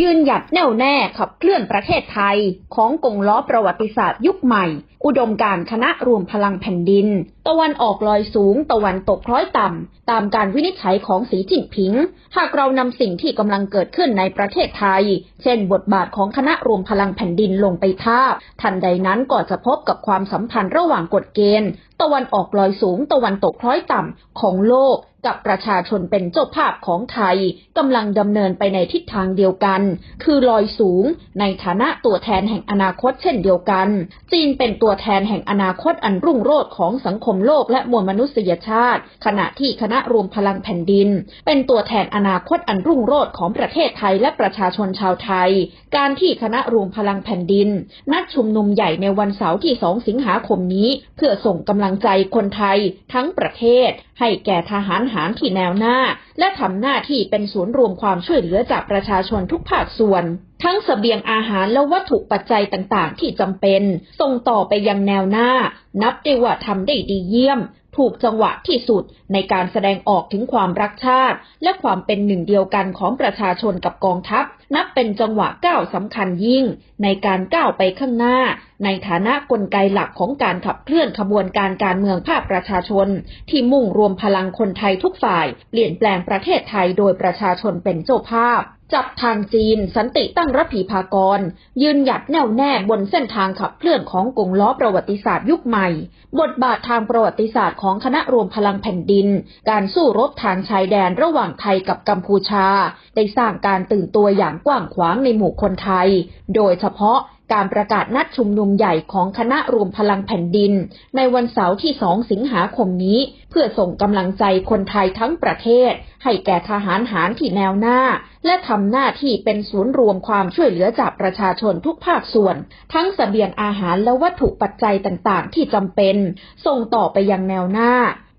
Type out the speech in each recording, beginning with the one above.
ยืนหยัดแน่วแน่ขับเคลื่อนประเทศไทย ของกงล้อประวัติศาสตร์ยุคใหม่ อุดมการคณะรวมพลังแผ่นดิน ตะวันออกลอยสูง ตะวันตกคล้อยต่ำ ตามการวินิจฉัยของสีจิ้นผิง หากเรานำสิ่งที่กำลังเกิดขึ้นในประเทศไทย เช่น บทบาทของคณะรวมพลังแผ่นดินลงไปทาบ ทันใดนั้นก็จะพบกับความสัมพันธ์ระหว่างกฎเกณฑ์ตะวันออกลอยสูงตะวันตกคล้อยต่ำของโลกกับประชาชนเป็นเจ้าภาพของไทยกำลังดำเนินไปในทิศทางเดียวกัน คือลอยสูงในฐานะตัวแทนแห่งอนาคตเช่นเดียวกัน จีนเป็นตัวแทนแห่งอนาคตอันรุ่งโรจน์ของสังคมโลกและมวลมนุษยชาติ ขณะที่คณะรวมพลังแผ่นดิน เป็นตัวแทนอนาคตอันรุ่งโรจน์ของประเทศไทยและประชาชนชาวไทย การที่คณะรวมพลังแผ่นดิน นัดชุมนุมใหญ่ในวันเสาร์ที่ 2 สิงหาคมนี้ เพื่อส่งกำลังใจคนไทยทั้งประเทศ ให้แก่ทหารหารที่แนวหน้า และทำหน้าที่เป็นศูนย์รวมความช่วยเหลือจากประชาชนทุกภาคส่วน ทั้งเสบียงอาหารและวัตถุปัจจัยต่างๆ ที่จำเป็น ส่งต่อไปยังแนวหน้า นับได้ว่าทำได้ดีเยี่ยม ถูกจังหวะที่สุดในการแสดงออกถึงความรักชาติ และความเป็นหนึ่งเดียวกันของประชาชนกับกองทัพ นับเป็นจังหวะก้าวสำคัญยิ่ง ในการก้าวไปข้างหน้า ในฐานะกลไกหลักของการขับเคลื่อนขบวนการการเมืองภาคประชาชน ที่มุ่งรวมพลังคนไทยทุกฝ่าย เปลี่ยนแปลงประเทศไทยโดยประชาชนเป็นเจ้าภาพจับทางจีน สันติตั้งรับผีพากร ยืนหยัดแน่วแน่บนเส้นทางขับเคลื่อนของกงล้อประวัติศาสตร์ยุคใหม่ บทบาททางประวัติศาสตร์ของคณะรวมพลังแผ่นดิน การสู้รบทางชายแดนระหว่างไทยกับกัมพูชา ได้สร้างการตื่นตัวอย่างกว้างขวางในหมู่คนไทย โดยเฉพาะ การประกาศนัดชุมนุมใหญ่ของคณะรวมพลังแผ่นดิน ในวันเสาร์ที่ 2 สิงหาคมนี้ เพื่อส่งกำลังใจคนไทยทั้งประเทศ ให้แก่ทหารหารที่แนวหน้า และทำหน้าที่เป็นศูนย์รวมความช่วยเหลือจากประชาชนทุกภาคส่วน ทั้งเสบียงอาหารและวัตถุปัจจัยต่างๆ ที่จำเป็น ส่งต่อไปยังแนวหน้า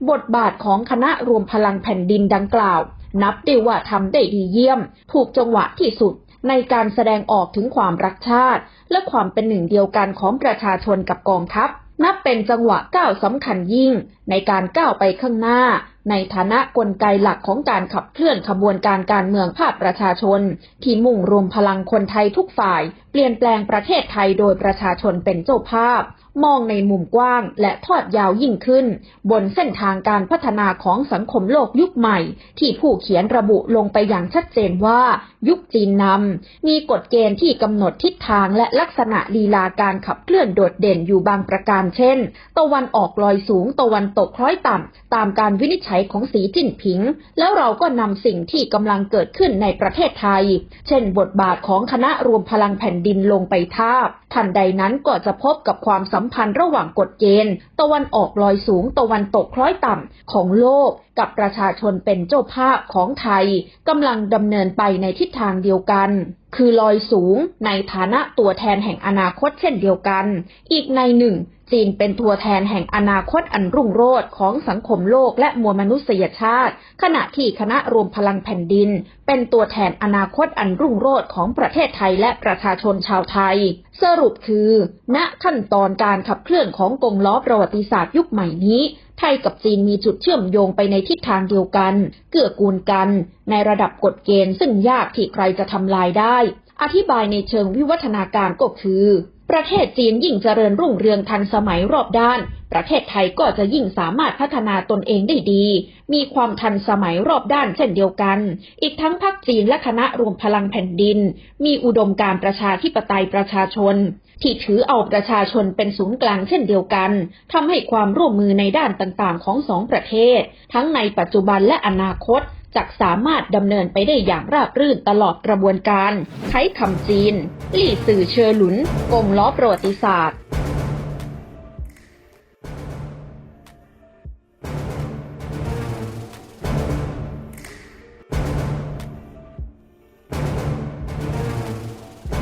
บทบาทของคณะรวมพลังแผ่นดินดังกล่าว นับได้ว่าทำได้ดีเยี่ยม ถูกจังหวะที่สุด ในการแสดงออกถึงความรักชาติ และความเป็นหนึ่งเดียวกันของประชาชนกับกองทัพ นับเป็นจังหวะก้าวสำคัญยิ่งในการก้าวไปข้างหน้า ในฐานะกลไกหลักของการขับเคลื่อนขบวนการการเมืองภาคประชาชน ที่มุ่งรวมพลังคนไทยทุกฝ่าย เปลี่ยนแปลงประเทศไทยโดยประชาชนเป็นเจ้าภาพ มองในมุมกว้างและทอดยาวยิ่งขึ้น บนเส้นทางการพัฒนาของสังคมโลกยุคใหม่ ที่ผู้เขียนระบุลงไปอย่างชัดเจนว่า ยุคจีนนำมีกฎเกณฑ์ที่กำหนดทิศทางและลักษณะลีลาการขับเคลื่อนโดดเด่นอยู่บางประการเช่น ตะวันออกลอยสูงตะวันตกคล้อยต่ำตามการวินิจฉัยของสีจิ้นผิง แล้วเราก็นำสิ่งที่กำลังเกิดขึ้นในประเทศไทย เช่นบทบาทของคณะรวมพลังแผ่นดินลงไปทาบ ทันใดนั้นก็จะพบกับความสัมพันธ์ระหว่างกฎเกณฑ์ ตะวันออกลอยสูงตะวันตกคล้อยต่ำของโลกกับประชาชนเป็นเจ้าภาพของไทยกำลังดำเนินไปในทิศทางเดียวกันคือลอยสูงในฐานะตัวแทนแห่งอนาคตเช่นเดียวกัน อีกในหนึ่ง จีนเป็นตัวแทนแห่งอนาคตอันรุ่งโรจน์ของสังคมโลกและมวลมนุษยชาติ ขณะที่คณะรวมพลังแผ่นดิน เป็นตัวแทนอนาคตอันรุ่งโรจน์ของประเทศไทยและประชาชนชาวไทย สรุปคือ ณขั้นตอนการขับเคลื่อนของกงล้อประวัติศาสตร์ยุคใหม่นี้ ไทยกับจีนมีจุดเชื่อมโยงไปในทิศทางเดียวกัน เกื้อกูลกัน ในระดับกฎเกณฑ์ซึ่งยากที่ใครจะทำลายได้ อธิบายในเชิงวิวัฒนาการก็คือ ประเทศจีนยิ่งเจริญรุ่งเรืองทันสมัยรอบด้าน ประเทศไทยก็จะยิ่งสามารถพัฒนาตนเองได้ดี มีความทันสมัยรอบด้านเช่นเดียวกัน อีกทั้งพรรคจีนและคณะรวมพลังแผ่นดิน มีอุดมการประชาธิปไตยประชาชน ที่ถือเอาประชาชนเป็นศูนย์กลางเช่นเดียวกันทำให้ความร่วมมือในด้านต่างๆของสองประเทศ ทั้งในปัจจุบันและอนาคต จะสามารถดำเนินไปได้อย่างราบรื่นตลอดกระบวนการ ใช้คำจีนลี่สื่อเชอหลุนกงล้อประวัติศาสตร์